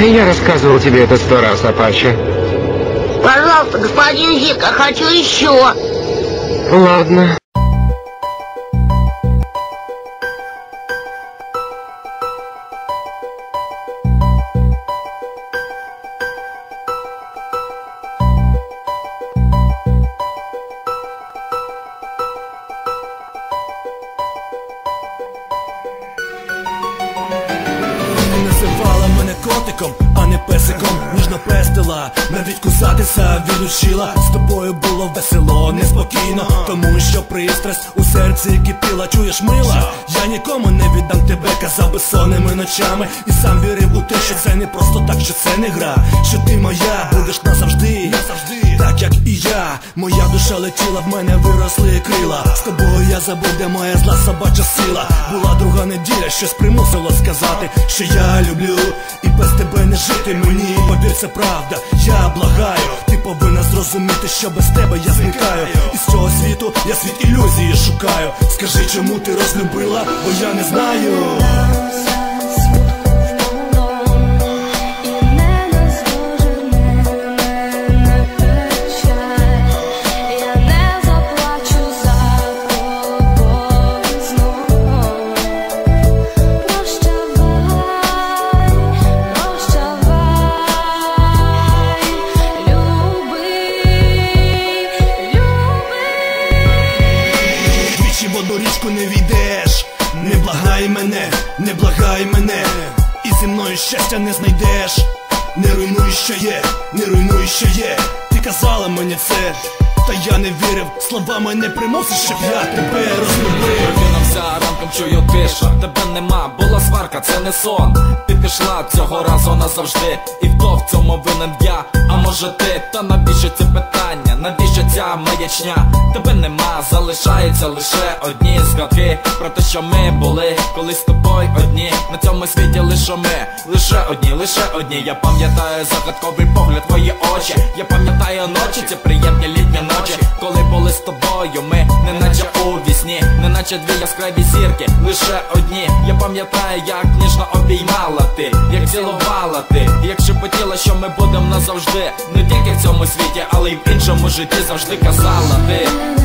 Я рассказывал тебе это сто раз, Апача. Пожалуйста, господин Зик, я хочу еще. Ладно. Котиком, а не песиком. Ніжно пестила, навіть кусатися відучила. З тобою було весело, неспокійно Тому що пристрасть у серці кипіла. Чуєш мила, я нікому не віддам тебе Казав безсонними ночами. І сам вірив у те, що це не просто так, що це не гра. Що ти моя, будеш Моя душа летіла, в мене виросли крила. З тобою я забув, де моя зла собача сила. Була друга неділя, щось примусило сказати, що я люблю. І без тебе не жити мені, повір, це правда, я благаю. Ти повинна зрозуміти, що без тебе я зникаю. Із цього світу я світ ілюзії шукаю. Скажи, чому ти розлюбила, бо я не знаю Двічі в річку не війдеш. Не благай мене, не благай мене. І зі мною щастя не знайдеш. Не руйнуй, що є, не руйнуй, що є. Ти казала мені це, та я не вірив. Словами не примусиш, щоб я тебе розлюбив. Ранком, чую тиша, тебе нема, була сварка, це не сон. Ти пішла цього разу назавжди, і хто в цьому винен я, а може ти, та навіщо ці питання, навіщо ця маячня? Тебе нема, залишається лише одні згадки про те, що ми були колись з тобою одні. На цьому світі лише ми, лише одні, лише одні. Я пам'ятаю загадковий погляд, твої очі. Я пам'ятаю ночі, ці приємні літні наче дві яскраві зірки, лише одні. Я пам'ятаю, як ніжно обіймала ти, як цілувала ти, як шепотіла, що ми будемо назавжди. Не тільки в цьому світі, але й в іншому житті завжди казала ти.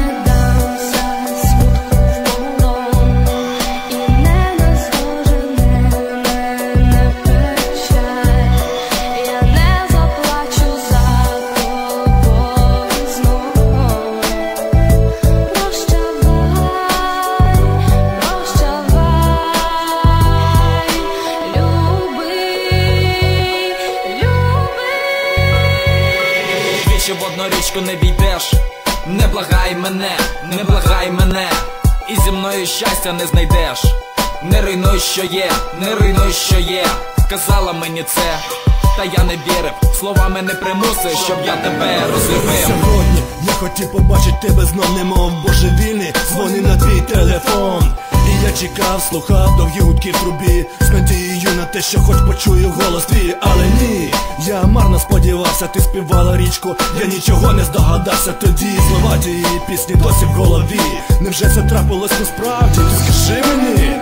Річку не війдеш, не благай мене, не благай мене, і зі мною щастя не знайдеш. Не руйнуй, що є, не руйнуй, що є. Казала мені це, та я не вірив. Словами не примусив, щоб я тебе розлюбив. Сьогодні я хотів побачити тебе знов, немов божевільний Дзвони на твій телефон я чекав, слухав довгі гудки в трубі З надією на те, що хоч почую голос твій. Але ні, я марно сподівався, ти співала річку. Я нічого не здогадався тоді. Слова тієї пісні досі в голові. Невже це трапилось насправді? Скажи мені